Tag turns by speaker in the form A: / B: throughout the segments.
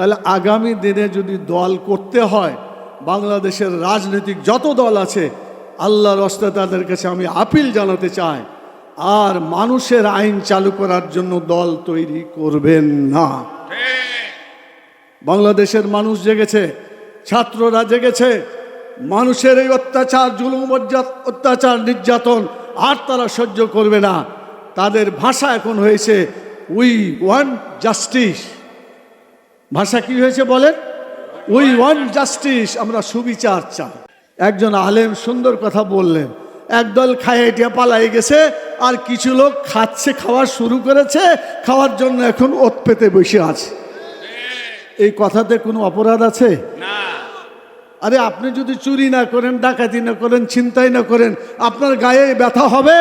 A: তাহলে আগামী দিনে যদি দল করতে হয়, বাংলাদেশের রাজনৈতিক যত দল আছে, আল্লাহর রস্তে তাদের কাছে আমি আপিল জানাতে চাই, আর মানুষের আইন চালু করার জন্য দল তৈরি করবেন না। বাংলাদেশের মানুষ জেগেছে, ছাত্ররা জেগেছে, মানুষের এই অত্যাচার, জুলুম, অত্যাচার নির্যাতন আর তারা সহ্য করবে না। তাদের ভাষা এখন হয়েছে উই ওয়ান জাস্টিস ভাষা কি হয়েছে বলেন? উই ওয়ান জাস্টিস আমরা সুবিচার চাই। একজন আলেম সুন্দর কথা বললেন একদল খায় এটা পালাই গেছে আর কিছু লোক খাচ্ছে খাওয়া শুরু করেছে খাওয়ার জন্য এখন ওত পেতে বসে আছে। এই কথাতে কোনো অপরাধ আছে? আরে আপনি যদি চুরি না করেন ডাকাতি না করেন ছিনতাই না করেন আপনার গায়ে ব্যথা হবে?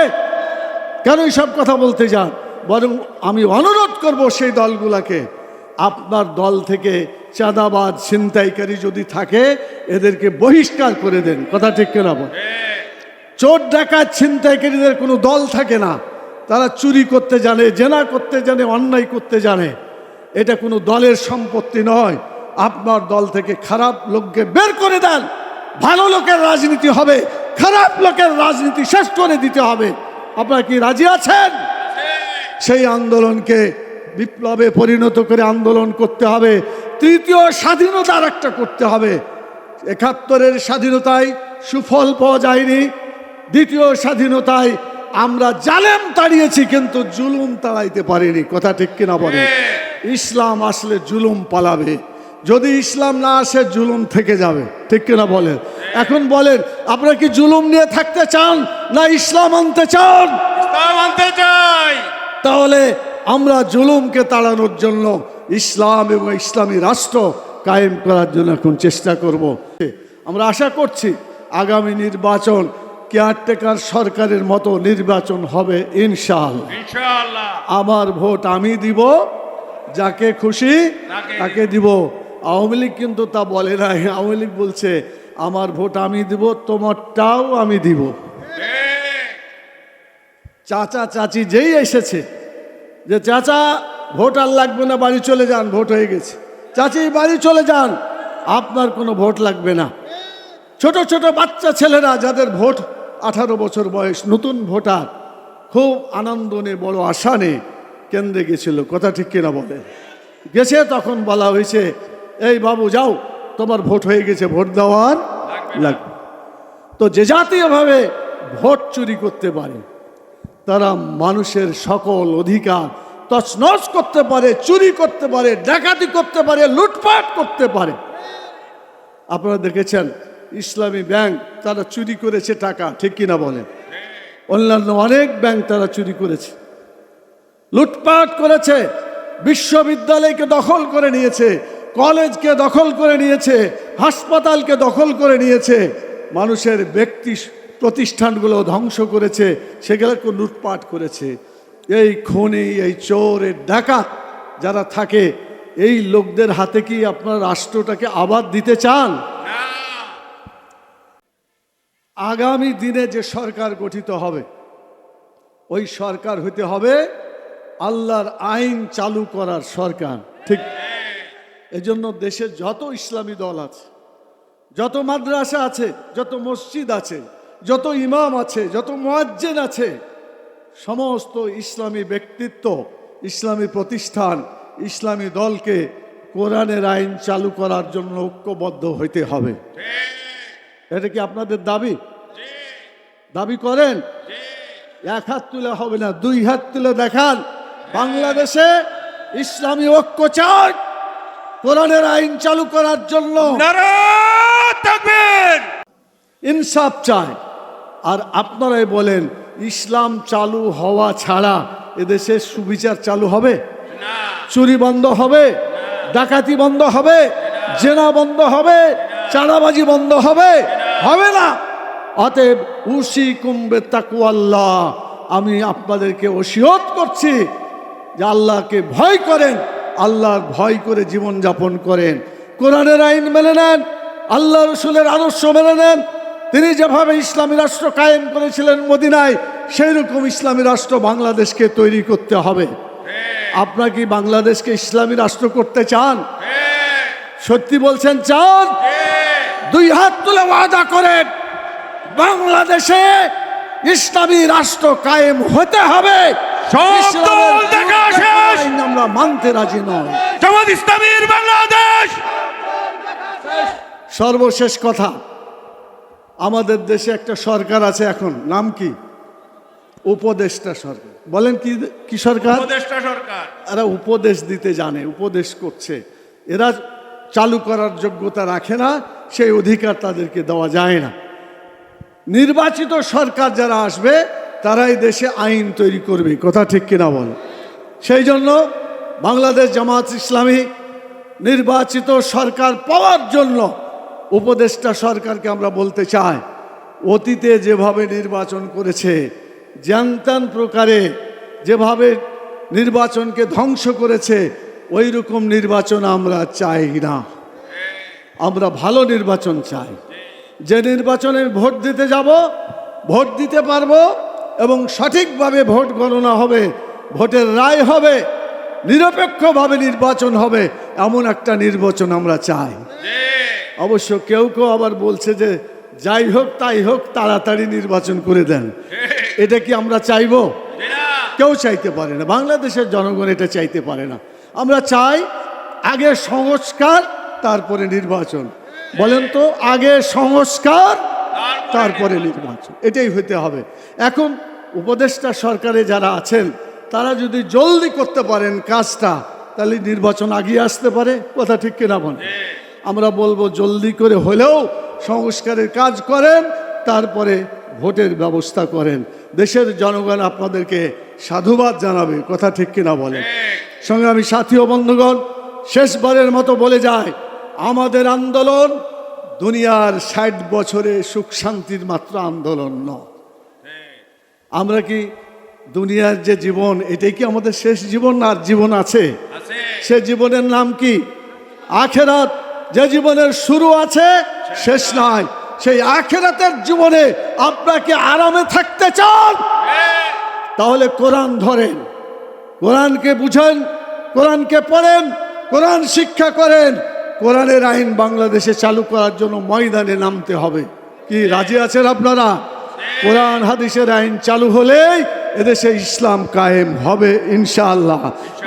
A: কেন সব কথা বলতে যান? বরং আমি অনুরোধ করব সেই দলগুলাকে আপনার দল থেকে চাঁদাবাদ ছিনতাইকারী যদি থাকে এদেরকে বহিষ্কার করে দেন। কথা ঠিক কেনা বল? চোর ডাকাত ছিনতাইকারীদের কোনো দল থাকে না। তারা চুরি করতে জানে জেনা করতে জানে অন্যায় করতে জানে। এটা কোনো দলের সম্পত্তি নয়। আপনার দল থেকে খারাপ লোককে বের করে দেন। ভালো লোকের রাজনীতি হবে। খারাপ লোকের রাজনীতি শেষ করে দিতে হবে। আপনারা কি রাজি আছেন? সেই আন্দোলনকে বিপ্লবে পরিণত করে আন্দোলন করতে হবে। তৃতীয় স্বাধীনতার একটা করতে হবে। একাত্তরের স্বাধীনতায় সুফল পাওয়া যায়নি। দ্বিতীয় স্বাধীনতায় আমরা জালেম তাড়িয়েছি কিন্তু জুলুম তাড়াইতে পারিনি। কথা ঠিক কিনা বলে ইসলাম আসলে জুলুম পালাবে। যদি ইসলাম না আসে জুলুম থেকে যাবে। ঠিক কিনা বলেন? এখন বলেন আপনারা কি জুলুম নিয়ে থাকতে চান না ইসলাম আনতে চান?
B: ইসলাম আনতে চাই।
A: তাহলে আমরা জুলুমকে তাড়ানোর জন্য ইসলাম এবং ইসলামী রাষ্ট্র কায়েম করার জন্য এখন চেষ্টা করব। আমরা আশা করছি আগামী নির্বাচন কেয়ারটেকার সরকারের মতো নির্বাচন হবে ইনশাআল্লাহ।
B: ইনশাআল্লাহ।
A: আমার ভোট আমি দিব যাকে খুশি
B: তাকে
A: দিব। আওয়ামী লীগ কিন্তু তা বলে নাই। আওয়ামী লীগ বলছে আমার ভোট আমি দিব তোমারটাও আমি দিব। চাচা চাচি যেই এসেছে যে চাচা, ভোট আর লাগবে না, বাড়ি চলে যান, ভোট হয়ে গেছে। চাচি, বাড়ি চলে যান, আপনার কোনো ভোট লাগবে না। ছোট ছোট বাচ্চা ছেলেরা যাদের ভোট আঠারো বছর বয়স, নতুন ভোটার, খুব আনন্দ নিয়ে, বড় আশা নিয়ে কেন্দ্রে গেছিল। কথা ঠিক কিনা বলে? গেছে তখন বলা হয়েছে, এই বাবু, যাও, তোমার ভোট হয়ে গেছে, ভোট দেওয়ার লাগবে। তো যে জাতীয়ভাবে ভোট চুরি করতে পারে তারা মানুষের সকল অধিকার তছনছ করতে পারে, চুরি করতে পারে, ডাকাতি করতে পারে, লুটপাট করতে পারে। আপনারা দেখেছেন, ইসলামী ব্যাংক তারা চুরি করেছে টাকা, ঠিক কিনা বলেন? অন্যান্য অনেক ব্যাংক তারা চুরি করেছে। লুটপাট করেছে, বিশ্ববিদ্যালয়কে দখল করে নিয়েছে, কলেজকে দখল করে নিয়েছে, হাসপাতালকে দখল করে নিয়েছে। মানুষের ব্যক্তি প্রতিষ্ঠানগুলো ধ্বংস করেছে সেগুলোকে লুটপাট করেছে। এই খনি এই চোর এই ডাকাত যারা থাকে এই লোকদের হাতে কি আপনার রাষ্ট্রটাকে আবার দিতে চান? আগামী দিনে যে সরকার গঠিত হবে ওই সরকার হতে হবে আল্লাহর আইন চালু করার সরকার। ঠিক এজন্য দেশে যত ইসলামী দল আছে যত মাদ্রাসা আছে যত মসজিদ আছে যত ইমাম আছে যত মোয়াজ্জেন আছে সমস্ত ইসলামী ব্যক্তিত্ব ইসলামী প্রতিষ্ঠান ইসলামী দলকে কোরআনের আইন চালু করার জন্য ঐক্যবদ্ধ হইতে হবে। এটা কি আপনাদের দাবি? দাবি করেন? এক হাত তুলে হবে না দুই হাত তুলে দেখান। বাংলাদেশে ইসলামী ঐক্য চায় কোরআনের আইন চালু করার জন্য। ইনসাফ চায় আর আপনারাই বলেন ইসলাম চালু হওয়া ছাড়া এদেশে সুবিচার চালু হবে? চুরি বন্ধ হবে? ডাকাতি বন্ধ হবে? জেনা বন্ধ হবে? চাঁদাবাজি বন্ধ হবে? হবে না। অতএব উসি কুম্বে তাকুয়াল্লাহ আমি আপনাদেরকে ওসিয়ত করছি যে আল্লাহকে ভয় করেন আল্লাহর ভয় করে জীবন যাপন করেন। কোরআনের আইন মেনে নেন আল্লাহ রসুলের আদর্শ মেনে নেন তিনি যেভাবে ইসলামী রাষ্ট্র কায়েম করেছিলেন মদিনায় সেই রকম ইসলামী রাষ্ট্র বাংলাদেশকে তৈরি করতে হবে। আপনার কি বাংলাদেশকে ইসলামী রাষ্ট্র করতে চান? সত্যি বলছেন চান? দুই হাত তুলে ওয়াদা করেন বাংলাদেশে ইসলামী রাষ্ট্র কায়েম হতে হবে। আমরা মানতে রাজি নয়
B: জামাত ইসলামীর বাংলাদেশ।
A: সর্বশেষ কথা আমাদের দেশে একটা সরকার আছে এখন নাম কি? উপদেষ্টা সরকার। বলেন কি কি সরকার?
B: উপদেষ্টা সরকার।
A: এরা উপদেশ দিতে জানে উপদেশ করছে। এরা চালু করার যোগ্যতা রাখে না সেই অধিকার তাদেরকে দেওয়া যায় না। নির্বাচিত সরকার যারা আসবে তারাই দেশে আইন তৈরি করবে কথা ঠিক কিনা বল? সেই জন্য বাংলাদেশ জামাত ইসলামী নির্বাচিত সরকার পাওয়ার জন্য উপদেষ্টা সরকারকে আমরা বলতে চাই, অতীতে যেভাবে নির্বাচন করেছে জ্যানত্যান প্রকারে যেভাবে নির্বাচনকে ধ্বংস করেছে ওই রকম নির্বাচন আমরা চাই না। আমরা ভালো নির্বাচন চাই। যে নির্বাচনে ভোট দিতে যাব, ভোট দিতে পারব এবং সঠিকভাবে ভোট গণনা হবে, ভোটের রায় হবে, নিরপেক্ষভাবে নির্বাচন হবে, এমন একটা নির্বাচন আমরা চাই। অবশ্য কেউ কেউ আবার বলছে যে যাই হোক তাই হোক তাড়াতাড়ি নির্বাচন করে দেন। এটা কি আমরা চাইব? কেউ চাইতে পারে না। বাংলাদেশের জনগণ এটা চাইতে পারে না। আমরা চাই আগে সংস্কার তারপরে নির্বাচন। বলেন তো আগে সংস্কার তারপরে নির্বাচন। এটাই হতে হবে। এখন উপদেষ্টা সরকারে যারা আছেন তারা যদি জলদি করতে পারেন কাজটা তাহলে নির্বাচন আগিয়ে আসতে পারে। কথা ঠিক কিনা বলেন? আমরা বলব জলদি করে হলেও সংস্কারের কাজ করেন তারপরে ভোটের ব্যবস্থা করেন। দেশের জনগণ আপনাদেরকে সাধুবাদ জানাবে কথা ঠিক কিনা বলেন। সঙ্গে আমি সাথী ও বন্ধুগণ শেষবারের মতো বলে যায় আমাদের আন্দোলন দুনিয়ার ষাট বছরে সুখ শান্তির মাত্র আন্দোলন নয়। আমরা কি দুনিয়ার যে জীবন এটাই কি আমাদের শেষ জীবন? না আর জীবন আছে। সে জীবনের নাম কি? আখেরাত? যে জীবনের শুরু আছে, শেষ নাই। সেই আখেরাতের জীবনে আপনাকে আরামে থাকতে চান? তাহলে কোরআন ধরেন। কোরআনকে বুঝেন, কোরআনকে পড়েন, কোরআন শিক্ষা করেন। কোরআনের আইন বাংলাদেশে চালু করার জন্য ময়দানে নামতে হবে। কি, রাজি আছেন আপনারা? কোরআন, হাদিসের আইন চালু হলেই এদেশে ইসলাম কায়েম হবে, ইনশাআল্লাহ।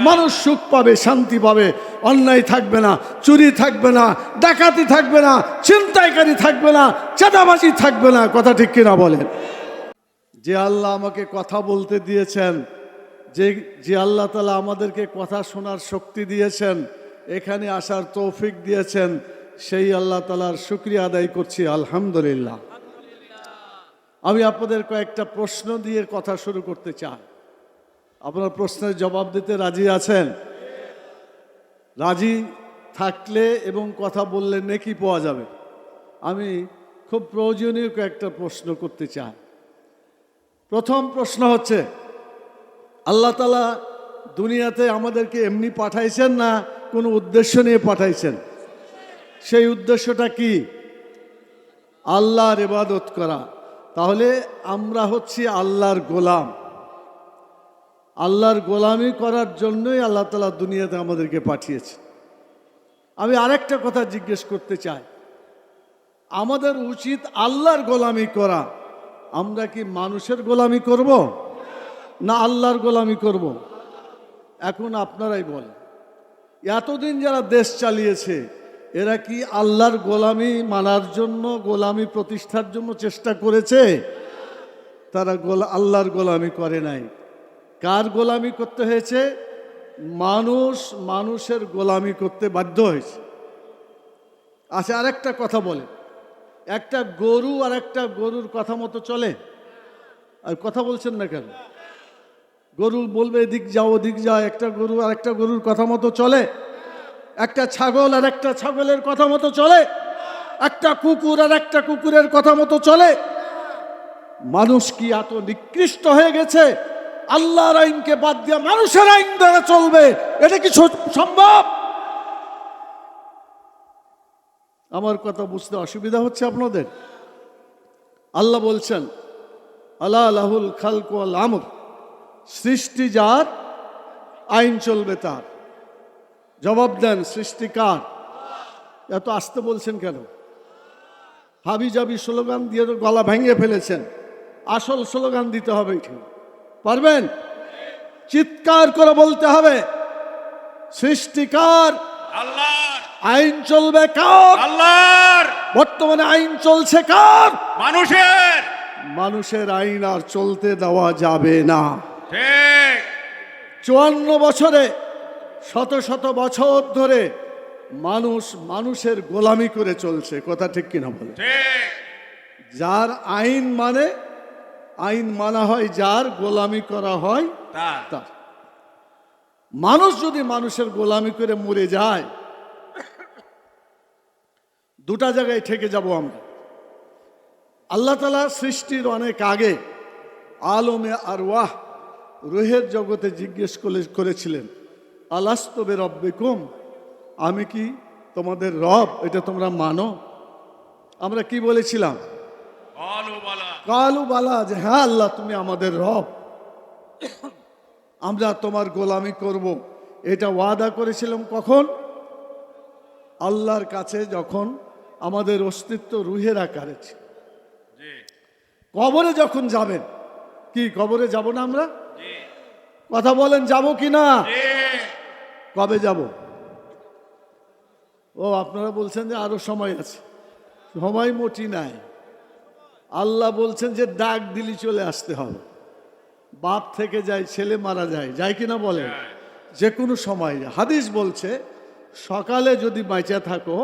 A: মানুষ সুখ পাবে, শান্তি পাবে, অন্যায় থাকবে না, চুরি থাকবে না, ডাকাতি থাকবে না চিন্তাইকারী থাকবে না, চাঁদাবাজি থাকবে না, কথা ঠিক কিনা বলেন? যে আল্লাহ আমাকে কথা বলতে দিয়েছেন, যে যে আল্লাহ তালা আমাদেরকে কথা শোনার শক্তি দিয়েছেন, এখানে আসার তৌফিক দিয়েছেন, সেই আল্লাহ তালার শুক্রিয়া আদায় করছি, আলহামদুলিল্লাহ। আমি আপনাদের কয়েকটা প্রশ্ন দিয়ে কথা শুরু করতে চাই। আপনার প্রশ্নের জবাব দিতে রাজি আছেন? রাজি থাকলে এবং কথা বললে নেকি পাওয়া যাবে। আমি খুব প্রয়োজনীয় কয়েকটা প্রশ্ন করতে চাই। প্রথম প্রশ্ন হচ্ছে, আল্লাহ তালা দুনিয়াতে আমাদেরকে এমনি পাঠাইছেন না কোনো উদ্দেশ্য নিয়ে পাঠাইছেন? সেই উদ্দেশ্যটা কি? আল্লাহর ইবাদত করা। তাহলে আমরা হচ্ছি আল্লাহর গোলাম। আল্লাহর গোলামি করার জন্যই আল্লাহ তালা দুনিয়াতে আমাদেরকে পাঠিয়েছে। আমি আরেকটা কথা জিজ্ঞেস করতে চাই। আমাদের উচিত আল্লাহর গোলামি করা। আমরা কি মানুষের গোলামি করব? না আল্লাহর গোলামি করব? এখন আপনারাই বলেন। এতদিন যারা দেশ চালিয়েছে এরা কি আল্লাহর গোলামি মানার জন্য, গোলামি প্রতিষ্ঠার জন্য চেষ্টা করেছে? তারা গোলা, আল্লাহর গোলামি করে নাই। কার গোলামি করতে হয়েছে? মানুষ, মানুষের গোলামি করতে বাধ্য হয়েছে। আচ্ছা আরেকটা কথা বলে। একটা গরু আর একটা গরুর কথা মতো চলে। আর কথা বলছেন না কেন? গরু বলবে, এদিক যাও, ওদিক যাও, একটা গরু আর একটা গরুর কথা মতো চলে। একটা ছাগল আর একটা ছাগলের কথা মতো চলে। একটা কুকুর আর একটা কুকুরের কথা মতো চলে। মানুষ কি এত নিকৃষ্ট হয়ে গেছে? আল্লাহর আইনকে বাদ দিয়ে মানুষের আইন দ্বারা চলবে। এটা কি সম্ভব? আমার কথা বুঝতে অসুবিধা হচ্ছে আপনাদের? আল্লাহ বলছেন আল্লাহ লাহুল খালকুয়াল আমর। সৃষ্টি যার, আইন চলবে তার। জবাব দেন সৃষ্টিকার। এত আসতে বলছেন কেন? হাবি জাবি স্লোগান দিয়ে তো গলা ভেঙে ফেলেছেন। আসল স্লোগান দিতে হবে পারবেন? চিৎকার করে বলতে হবে। সৃষ্টিকার।
B: আল্লাহর।
A: আইন চলবে কার?
B: আল্লাহর।
A: বর্তমানে আইন চলছে কার?
B: মানুষের।
A: মানুষের আইন আর চলতে দেওয়া যাবে না।
B: ঠিক।
A: চুয়ান্ন বছরে শত শত বছর ধরে মানুষ মানুষের গোলামি করে চলছে কথা ঠিক কিনা বলে যার আইন মানে আইন মানা হয় যার গোলামি করা হয় তার। মানুষ যদি মানুষের গোলামি করে মরে যায় দুটা জায়গায় থেকে যাব আমরা। আল্লাহ তালা সৃষ্টির অনেক আগে আলমে আর ওয়াহ রুহের জগতে জিজ্ঞেস করে করেছিলেন আলাস্তবে রব্বেকুম আমি কি তোমাদের রব? এটা তোমরা মানো? আমরা কি বলেছিলাম?
B: বলো।
A: কালু বালা যে হ্যাঁ আল্লাহ তুমি আমাদের রব। আমরা তোমার গোলামি করব। এটা ওয়াদা করেছিলাম কখন? আল্লাহর কাছে যখন আমাদের অস্তিত্ব রুহের আকারে ছিল। কবরে যখন যাবেন কি কবরে যাব না আমরা? কথা বলেন যাব কি না কবে যাব? ও আপনারা বলছেন যে আরও সময় আছে। সময় মোটি নাই। আল্লাহ বলছেন যে ডাক দিলি চলে আসতে হবে। বাপ থেকে যায় ছেলে মারা যায় যায় কিনা বলে যে কোনো সময়। হাদিস বলছে সকালে যদি বেঁচে থাকো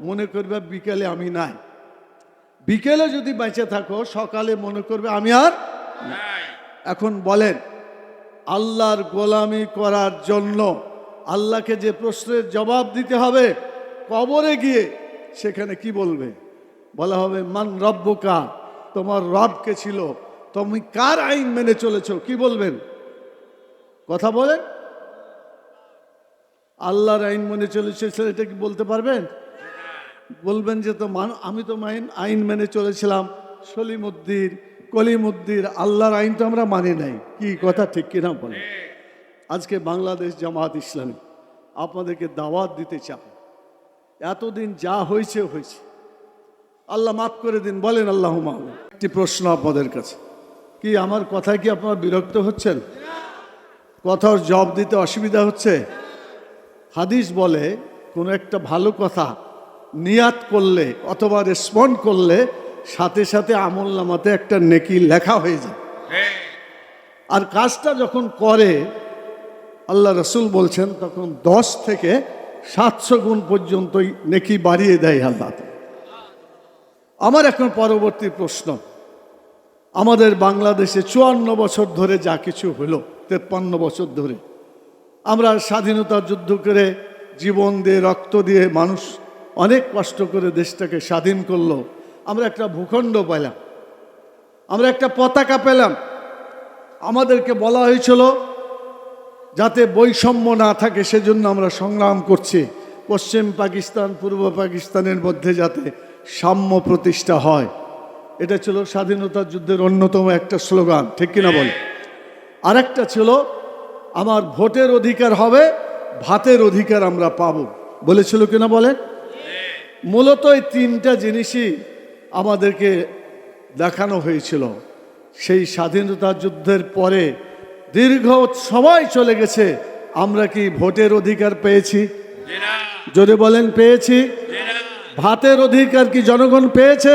A: মনে করবে বিকেলে আমি নাই। বিকেলে যদি বেঁচে থাকো সকালে মনে করবে আমি আর এখন বলেন আল্লাহর গোলামি করার জন্য আল্লাহকে যে প্রশ্নের জবাব দিতে হবে কবরে গিয়ে সেখানে কি বলবে? বলা হবে, মান রব্বকা, তোমার রবকে ছিল? তুমি কার আইন মেনে চলেছ? কি বলবেন? কথা বলেন। আল্লাহর আইন মেনে চলেছে সেটা কি বলতে পারবেন? বলবেন যে, তো আমি তো মাইন, আইন মেনে চলেছিলাম। সলিমুদ্দির কলিমুদ্দির আল্লাহর আইন তো আমরা মানি নাই। কি কথা, ঠিক কিনা বলে আজকে বাংলাদেশ জামাত ইসলামী আপনাদেরকে দাওয়াত দিতে চান এতদিন যা হয়েছে হয়েছে। আল্লাহ মাফ করে দিন বলেন আল্লাহ একটি প্রশ্ন আপনাদের কাছে। কি আমার কথায় কি আপনারা বিরক্ত হচ্ছেন? কথার জব দিতে অসুবিধা হচ্ছে? হাদিস বলে কোনো একটা ভালো কথা নিয়াত করলে অথবা রেসপন্ড করলে সাথে সাথে আমল নামাতে একটা নেকি লেখা হয়ে যায়।
B: ঠিক
A: আর কাজটা যখন করে আল্লাহ রসুল বলছেন, তখন দশ থেকে সাতশো গুণ পর্যন্তই নেকি বাড়িয়ে দেয় আল্লাহ আমার এখন পরবর্তী প্রশ্ন। আমাদের বাংলাদেশে চুয়ান্ন বছর ধরে যা কিছু হলো, তেপ্পান্ন বছর ধরে, আমরা স্বাধীনতার যুদ্ধ করে জীবন দিয়ে, রক্ত দিয়ে মানুষ অনেক কষ্ট করে দেশটাকে স্বাধীন করল। আমরা একটা ভূখণ্ড পেলাম। আমরা একটা পতাকা পেলাম। আমাদেরকে বলা হয়েছিল যাতে বৈষম্য না থাকে, সেজন্য আমরা সংগ্রাম করছি। পশ্চিম পাকিস্তান, পূর্ব পাকিস্তানের মধ্যে যাতে সাম্য প্রতিষ্ঠা হয়। এটা ছিল স্বাধীনতা যুদ্ধের অন্যতম একটা স্লোগান, ঠিক কিনা বলে? আরেকটা ছিল, আমার ভোটের অধিকার হবে, ভাতের অধিকার আমরা পাব। বলেছিল কিনা বলেন মূলত এই তিনটা জিনিসই আমাদেরকে দেখানো হয়েছিল। সেই স্বাধীনতা যুদ্ধের পরে দীর্ঘ সময় চলে গেছে। আমরা কি ভোটের অধিকার পেয়েছি? যদি বলেন পেয়েছি। ভাতের অধিকার কি জনগণ পেয়েছে?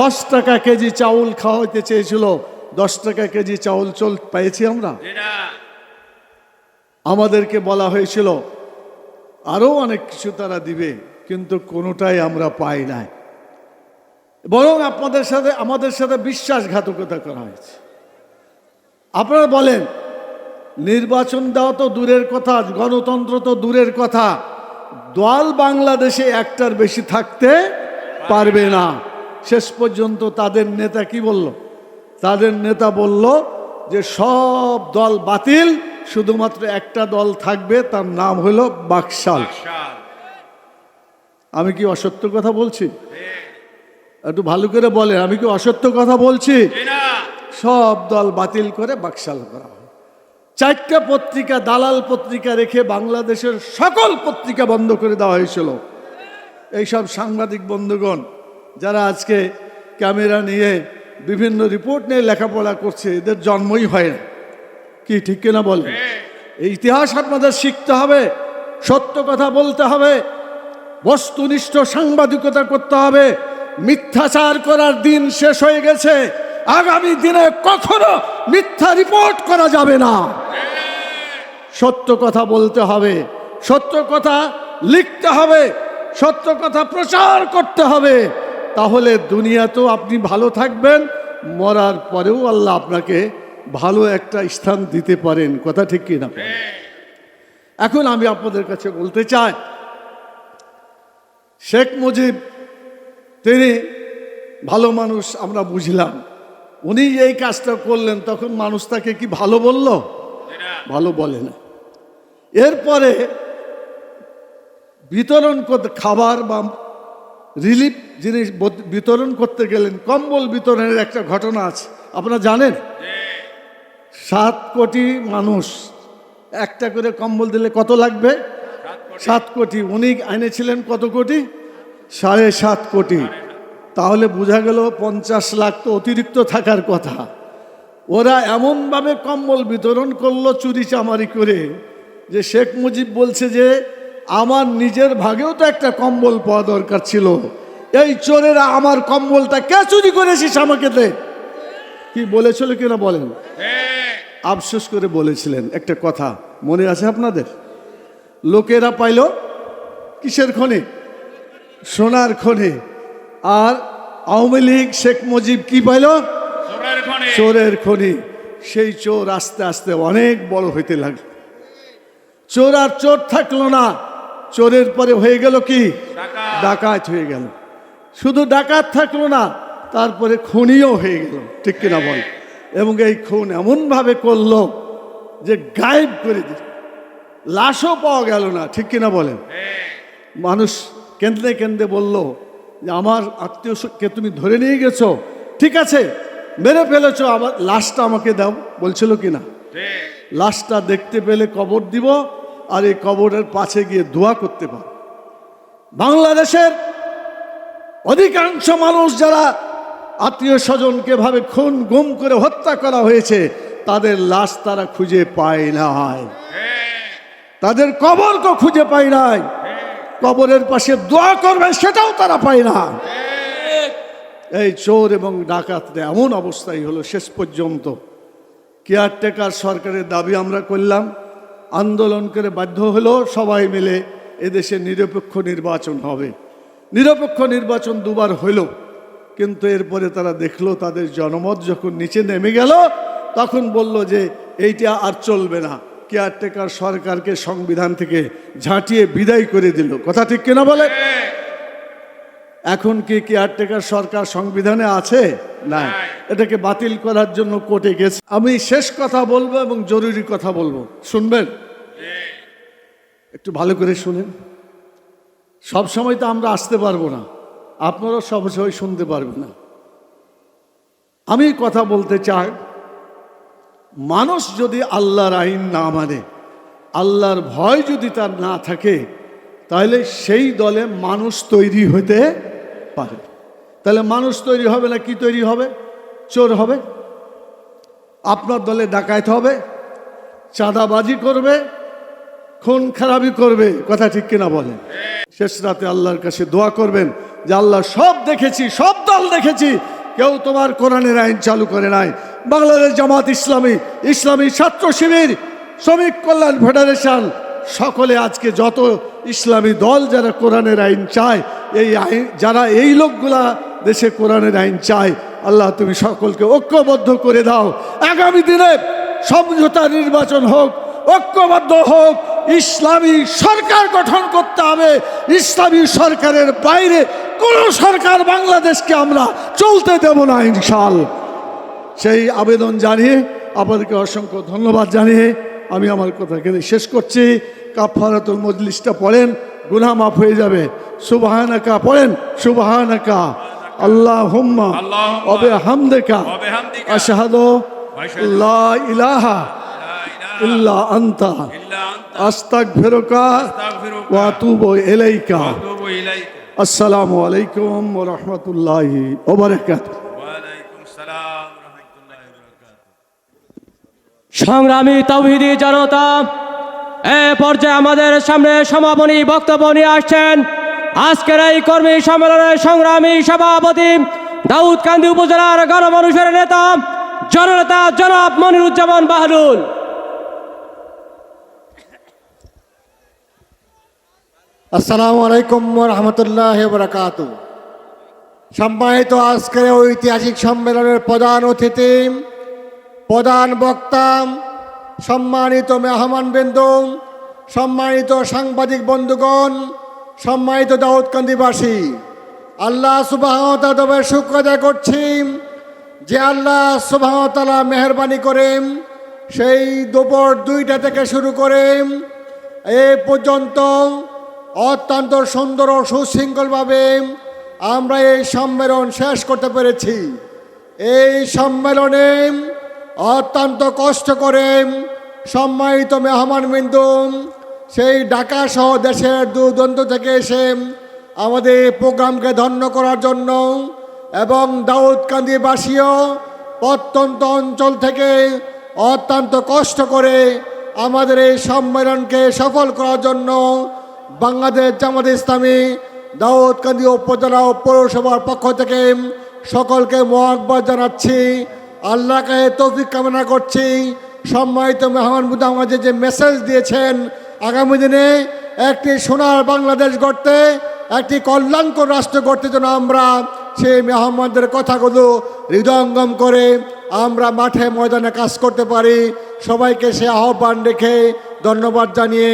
A: দশ টাকা কেজি চাউল খাওয়াইতে চেয়েছিল। দশ টাকা কেজি চাউল চল পেয়েছি আমরা। আমাদেরকে বলা হয়েছিল আরও অনেক কিছু তারা দিবে, কিন্তু কোনোটাই আমরা পাই নাই। বরং আপনাদের সাথে, আমাদের সাথে বিশ্বাসঘাতকতা করা হয়েছে। আপনারা বলেন নির্বাচন দেওয়া তো দূরের কথা গণতন্ত্র তো দূরের কথা। দল বাংলাদেশে একটার বেশি থাকতে পারবে না। শেষ পর্যন্ত তাদের নেতা কি বলল? তাদের নেতা বলল যে সব দল বাতিল শুধুমাত্র একটা দল থাকবে তার নাম হল বাকশাল। আমি কি অসত্য কথা বলছি? একটু ভালো করে বলেন আমি কি অসত্য কথা বলছি? সব দল বাতিল করে বাকশাল করা হয়। চারটা পত্রিকা, দালাল পত্রিকা রেখে বাংলাদেশের সকল পত্রিকা বন্ধ করে দেওয়া হয়েছিল। এইসব সাংবাদিক বন্ধুগণ, যারা আজকে ক্যামেরা নিয়ে বিভিন্ন রিপোর্ট নিয়ে লেখাপড়া করছে, এদের জন্মই হয় না। কি, ঠিক কিনা এই ইতিহাস আপনাদের শিখতে হবে, সত্য কথা বলতে হবে, বস্তুনিষ্ঠ সাংবাদিকতা করতে হবে, মিথ্যাচার করার দিন শেষ হয়ে গেছে। আগামী দিনে কখনো মিথ্যা রিপোর্ট করা যাবে না। সত্য কথা বলতে হবে, সত্য কথা লিখতে হবে, সত্য কথা প্রচার করতে হবে। তাহলে দুনিয়াতেও আপনি ভালো থাকবেন, মরার পরেও আল্লাহ আপনাকে ভালো একটা স্থান দিতে পারেন। কথা ঠিক কিনা এখন আমি আপনাদের কাছে বলতে চাই, শেখ মুজিব, তিনি ভালো মানুষ আমরা বুঝলাম। উনি এই কাজটা করলেন তখন মানুষ তাকে কি ভালো বলল? ভালো বলে না। এরপরে বিতরণ করতে খাবার বা রিলিফ জিনিস বিতরণ করতে গেলেন। কম্বল বিতরণের একটা ঘটনা আছে। আপনারা জানেন? সাত কোটি মানুষ একটা করে কম্বল দিলে কত লাগবে?
B: সাত কোটি।
A: উনি এনেছিলেন কত কোটি? সাড়ে সাত কোটি। তাহলে বোঝা গেল পঞ্চাশ লাখ তো অতিরিক্ত থাকার কথা। ওরা এমনভাবে কম্বল বিতরণ করল চুরি চামারি করে যে শেখ মুজিব বলছে যে, আমার নিজের ভাগেও তো একটা কম্বল পাওয়া দরকার ছিল। এই চোরেরা আমার কম্বলটা কে চুরি করেছিস আমাকে দে। কি বলেছিল কিনা বলেন? আফসোস করে বলেছিলেন। একটা কথা মনে আছে আপনাদের? লোকেরা পাইল কিসের খনি? সোনার খনি। আর আওয়ামী লীগ শেখ মুজিব কি পাইল?
B: চোরের খনি।
A: সেই চোর আস্তে আস্তে অনেক বড় হইতে লাগল। চোর আর চোর থাকল না। চোরের পরে হয়ে গেল কি? ডাকাত। হয়ে গেল। শুধু ডাকাত থাকল না তারপরে খুনিও হয়ে গেল। ঠিক কিনা বল? এবং এই খুন এমনভাবে করল যে গায়েব করে দিল। লাশও পাওয়া গেল না ঠিক কিনা বলেন? মানুষ কেন্দ্রে কেন্দ্রে বলল যে আমার আত্মীয়কে তুমি ধরে নিয়ে গেছো, ঠিক আছে, মেরে ফেলেছ, আমার লাশটা আমাকে দাও, বলছিল কি না লাশটা দেখতে পেলে কবর দিব, আর এই কবরের পাশে গিয়ে দোয়া করতে পার। বাংলাদেশের অধিকাংশ মানুষ যারা আত্মীয় স্বজনকে ভাবে খুন, গুম করে হত্যা করা হয়েছে, তাদের লাশ তারা খুঁজে পায় নাই। তাদের কবরকে খুঁজে পায় নাই। কবরের পাশে দোয়া করবে সেটাও তারা পায় না। এই চোর এবং ডাকাতরা এমন অবস্থাই হলো শেষ পর্যন্ত। কেয়ারটেকার সরকারের দাবি আমরা করলাম, আন্দোলন করে বাধ্য হলো সবাই মিলে এদেশে নিরপেক্ষ নির্বাচন হবে। নিরপেক্ষ নির্বাচন দুবার হইল কিন্তু এরপরে তারা দেখল তাদের জনমত যখন নিচে নেমে গেল, তখন বলল যে এইটা আর চলবে না। কেয়ারটেকার সরকারকে সংবিধান থেকে ঝাঁটিয়ে বিদায় করে দিল। কথা ঠিক কিনা বলে? এখন কি কেয়ারটেকার সরকার সংবিধানে আছে? না এটাকে বাতিল করার জন্য কোর্টে গেছে। আমি শেষ কথা বলব এবং জরুরি কথা বলব। শুনবেন? একটু ভালো করে শুনেন। সব সময় তো আমরা আসতে পারব না। আপনারাও সব সময় শুনতে পারবেন না। আমি কথা বলতে চাই মানুষ যদি আল্লাহর আইন না মানে আল্লাহর ভয় যদি তার না থাকে, তাহলে সেই দলে মানুষ তৈরি হতে পারে। তাহলে মানুষ তৈরি হবে না কি তৈরি হবে? চোর হবে। আপনার দলে ডাকাইতে হবে, চাঁদাবাজি করবে, খুন খারাপি করবে, কথা ঠিক কিনা বলেন? শেষ রাতে আল্লাহর কাছে দোয়া করবেন যে, আল্লাহ সব দেখেছি, সব দল দেখেছি, কেউ তোমার কোরআনের আইন চালু করে নাই বাংলাদেশ জামাত ইসলামী ইসলামী ছাত্র শিবির, শ্রমিক কল্যাণ ফেডারেশন, সকলে আজকে যত ইসলামী দল যারা কোরআনের আইন চায়, এই আইন, যারা এই লোকগুলা দেশে কোরআনের আইন চায়, আল্লাহ তুমি সকলকে ঐক্যবদ্ধ করে দাও। আগামী দিনে সমঝোতা নির্বাচন হোক, ঐক্যবদ্ধ হোক, ইসলামী সরকার গঠন করতে হবে। ইসলামী সরকারের বাইরে কোন সরকার বাংলাদেশকে আমরা চলতে দেব না ইনশাল সেই আবেদন জানিয়ে আপনাদেরকে অসংখ্য ধন্যবাদ জানিয়ে আমি আমার কথা এখানে শেষ করছি। কাফারাতুল মজলিসটা পড়েন গুনা মাফ হয়ে যাবে। সুবাহানাকা পড়েন সুবাহানাকা। আল্লাহ হুম্মা অবে হামদেকা আশহাদু
B: ওয়াশহাদু
A: লা ইলাহা ইল্লা আনতা। আসসালামু আলাইকুম রহমতুল্লাহি ওবরাকাত
C: সংগ্রামী তৌহিদি জনতা, এ পর্যায়ে আমাদের সামনে সমাপনী বক্তব্য নিয়ে আসছেন আজকের এই কর্মী সম্মেলনের সংগ্রামী সভাপতি দাউদকান্দি উপজেলার গণমানুষের নেতা, জননেতা জনাব মনিরুজ্জামান বাহরুল
D: আসসালামু আলাইকুম রহমতুল্লাহ বরকাত সম্মানিত আজকের ঐতিহাসিক সম্মেলনের প্রধান অতিথি প্রধান বক্তা, সম্মানিত মেহমান বৃন্দ, সম্মানিত সাংবাদিক বন্ধুগণ, সম্মানিত দাউদকান্দিবাসী আল্লাহ সুবাহতাদের শুক্র আদায় করছি যে আল্লাহ সুবাহতালা মেহরবানি করেন সেই দুপুর দুইটা থেকে শুরু করে এ পর্যন্ত অত্যন্ত সুন্দর ও সুশৃঙ্খলভাবে আমরা এই সম্মেলন শেষ করতে পেরেছি। এই সম্মেলনে অত্যন্ত কষ্ট করে সম্মানিত মেহমান বিন্দু, সেই ঢাকা সহ দেশের দূরদন্ত থেকে এসে আমাদের প্রোগ্রামকে ধন্য করার জন্য এবং দাউদকান্দিবাসীও প্রত্যন্ত অঞ্চল থেকে অত্যন্ত কষ্ট করে আমাদের এই সম্মেলনকে সফল করার জন্য বাংলাদেশ জামাত ইসলামী দাউদকান্দি উপজেলা পৌরসভার পক্ষ থেকে সকলকে মোয়াকবাদ জানাচ্ছি। আল্লাহকে তৌফিক কামনা করছি। সম্মানিত মেহমান আমাদের যে মেসেজ দিয়েছেন, আগামী দিনে একটি সোনার বাংলাদেশ গড়তে, একটি কল্যাণকর রাষ্ট্র গড়তে যেন আমরা সেই মেহমানদের কথাগুলো হৃদয়ঙ্গম করে আমরা মাঠে ময়দানে কাজ করতে পারি। সবাইকে সে আহ্বান রেখে ধন্যবাদ জানিয়ে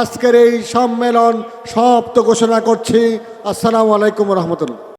D: আজকের এই সম্মেলন সমাপ্ত ঘোষণা করছি। আসসালামু আলাইকুম রহমতুল্লাহ।